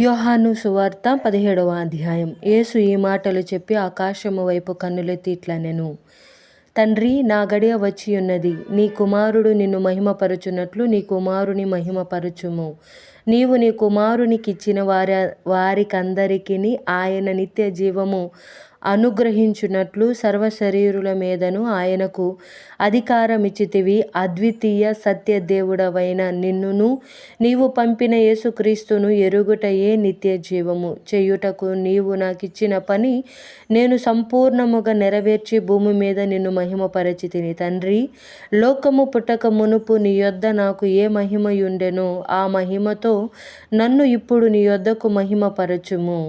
యోహాను సువార్త పదిహేడవ అధ్యాయం. యేసు ఈ మాటలు చెప్పి ఆకాశము వైపు కన్నులెత్తి ఇట్లనెను తండ్రి నా గడియ వచ్చి ఉన్నది. నీ కుమారుడు నిన్ను మహిమపరుచున్నట్లు నీ కుమారుని మహిమపరచుము. నీవు నీ కుమారునికిచ్చిన వారి వారికందరికీ ఆయన నిత్య జీవము అనుగ్రహించునట్లు సర్వశరీరుల మీదను ఆయనకు అధికారమిచ్చితివి. అద్వితీయ సత్యదేవుడవైన నిన్నును నీవు పంపిన యేసుక్రీస్తును ఎరుగుటయే నిత్య జీవము. చేయుటకు నీవు నాకిచ్చిన పని నేను సంపూర్ణముగా నెరవేర్చి భూమి మీద నిన్ను మహిమపరచితిని. తండ్రి లోకము పుట్టక మునుపు నీ యొద్ద నాకు ఏ మహిమయుండెనో ఆ మహిమతో నన్ను ఇప్పుడు నీ యొద్దకు మహిమపరచుము.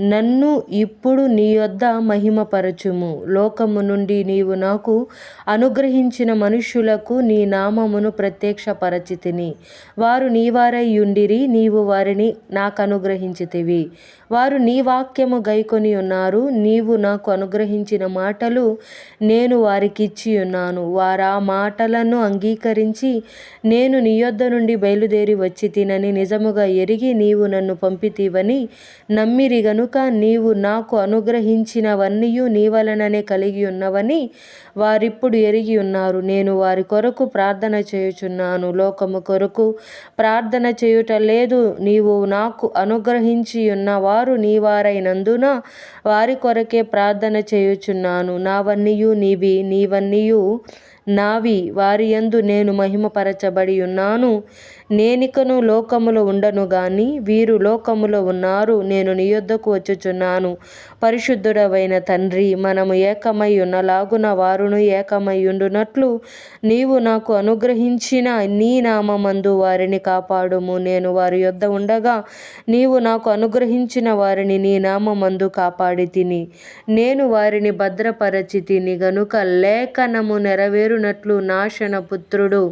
నన్ను ఇప్పుడు నీ యొద్ద మహిమపరచుము. లోకము నుండి నీవు నాకు అనుగ్రహించిన మనుష్యులకు నీ నామమును ప్రత్యక్షపరచితిని. వారు నీవారై ఉండిరి నీవు వారిని నాకు అనుగ్రహించితివి వారు నీ వాక్యము గైకొని ఉన్నారు నీవు నాకు అనుగ్రహించిన మాటలు నేను వారికిచ్చి ఉన్నాను. వారు ఆ మాటలను అంగీకరించి నేను నీ యొద్ద నుండి బయలుదేరి వచ్చి తినని నిజముగా ఎరిగి నీవు నన్ను పంపితివని నమ్మిరిగను కనుక నీవు నాకు అనుగ్రహించినవన్నీయు నీ వలననే కలిగి ఉన్నవని వారిప్పుడు ఎరిగి ఉన్నారు. నేను వారి కొరకు ప్రార్థన చేయుచున్నాను. లోకము కొరకు ప్రార్థన చేయుట లేదు. నీవు నాకు అనుగ్రహించి ఉన్నవారు నీవారైనందున వారి కొరకే ప్రార్థన చేయుచున్నాను. నావన్నీయు నీవి నీవన్నీయు నావి వారి యందు నేను మహిమపరచబడి ఉన్నాను. నేనికను లోకములో ఉండను గాని వీరు లోకములో ఉన్నారు. నేను నీ యొద్దకు వచ్చుచున్నాను. పరిశుద్ధుడవైన తండ్రి మనము ఏకమై ఉన్నలాగున వారును ఏకమై ఉండునట్లు నీవు నాకు అనుగ్రహించిన నీ నామందు వారిని కాపాడుము. నేను వారి యొద్ద ఉండగా నీవు నాకు అనుగ్రహించిన వారిని నీ నామందు కాపాడి తిని నేను వారిని భద్రపరచి తిని గనుక లేఖనము నెరవేరు చేరునట్లు నాశన పుత్రుడు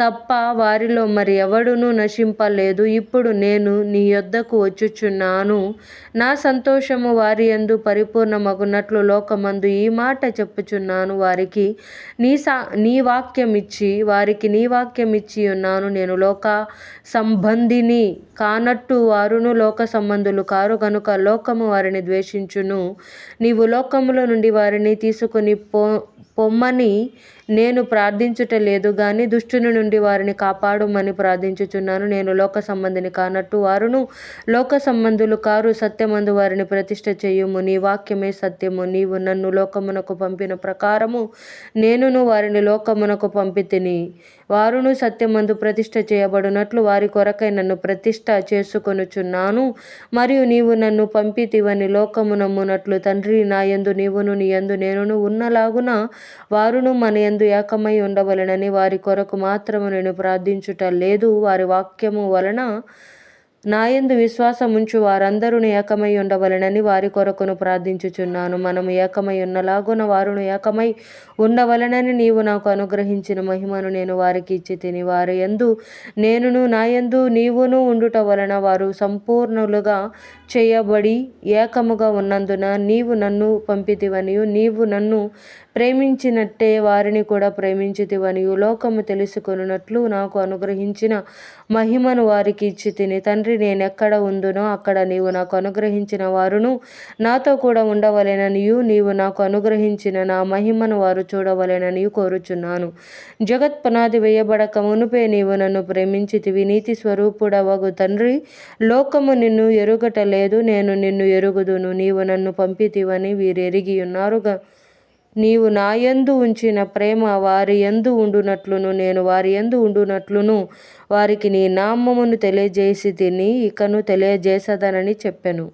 తప్ప వారిలో మరి ఎవడునూ నశింపలేదు. ఇప్పుడు నేను నీ యొద్దకు వచ్చుచున్నాను. నా సంతోషము వారి యందు పరిపూర్ణమగునట్లు లోకమందు ఈ మాట చెప్పుచున్నాను వారికి. నీ సా నీ వాక్యం ఇచ్చి వారికి నీ వాక్యం ఇచ్చి ఉన్నాను నేను లోక సంబంధిని. కానట్టు వారును లోక సంబంధులు కారు కనుక లోకము వారిని ద్వేషించును. నీవు లోకములో నుండి వారిని తీసుకొని పో పొమ్మని. నేను ప్రార్థించుట లేదు గాని దుష్టుని నుండి వారిని కాపాడుమని ప్రార్థించుచున్నాను. నేను లోక సంబంధిని కానట్టు వారును లోక సంబంధులు కారు సత్యమందు వారిని ప్రతిష్ట చేయుము. నీ వాక్యమే సత్యము. నీవు నన్ను లోకమునకు పంపిన ప్రకారము నేనును వారిని లోకమునకు పంపితిని. వారును సత్యమందు ప్రతిష్ట చేయబడినట్లు వారి కొరకై నన్ను ప్రతిష్ట చేసుకొనుచున్నాను. మరియు నీవు నన్ను పంపితివని లోకమునమ్మునట్లు తండ్రి నా యందు నీవును నీ యందు నేనును ఉన్నలాగున వారును మన యందు ఏకమై ఉండవలెనని వారి కొరకు మాత్రము నేను ప్రార్థించుట లేదు. వారి వాక్యము వలన నాయందు విశ్వాసముంచు వారందరూ ఏకమై ఉండవలెనని వారి కొరకును ప్రార్థించుచున్నాను. మనము ఏకమై ఉన్నలాగున వారును ఏకమై ఉండవలనని నీవు నాకు అనుగ్రహించిన మహిమను నేను వారికి ఇచ్చి తిని వారి ఎందు నేనును నాయందు నీవును ఉండుట వలన వారు సంపూర్ణులుగా చేయబడి ఏకముగా ఉన్నందున నీవు నన్ను పంపితివనియు. నీవు నన్ను ప్రేమించినట్టే వారిని కూడా ప్రేమించితివనియు లోకము తెలుసుకొనున్నట్లు నాకు అనుగ్రహించిన మహిమను వారికి ఇచ్చి తిని తండ్రి నేనెక్కడ ఉందునో అక్కడ నీవు నాకు అనుగ్రహించిన వారును నాతో కూడా ఉండవలెననియు నీవు నాకు అనుగ్రహించిన నా మహిమను వారు చూడవలెననియు కోరుచున్నాను. జగత్ పునాది వేయబడక మునుపే నీవు నన్ను ప్రేమించితివి నీతి స్వరూపుడవగు తండ్రి. లోకము నిన్ను ఎరుగట లేదు నేను నిన్ను ఎరుగుదును నీవు నన్ను పంపితివని వీరు ఎరిగి ఉన్నారుగా. నీవు నాయందు ఉంచిన ప్రేమ వారి యందు ఉండునట్లును నేను వారి యందు ఉండునట్లును. వారికి నీ నామమును తెలియజేసి తిని ఇకను తెలియజేసదనని చెప్పెను.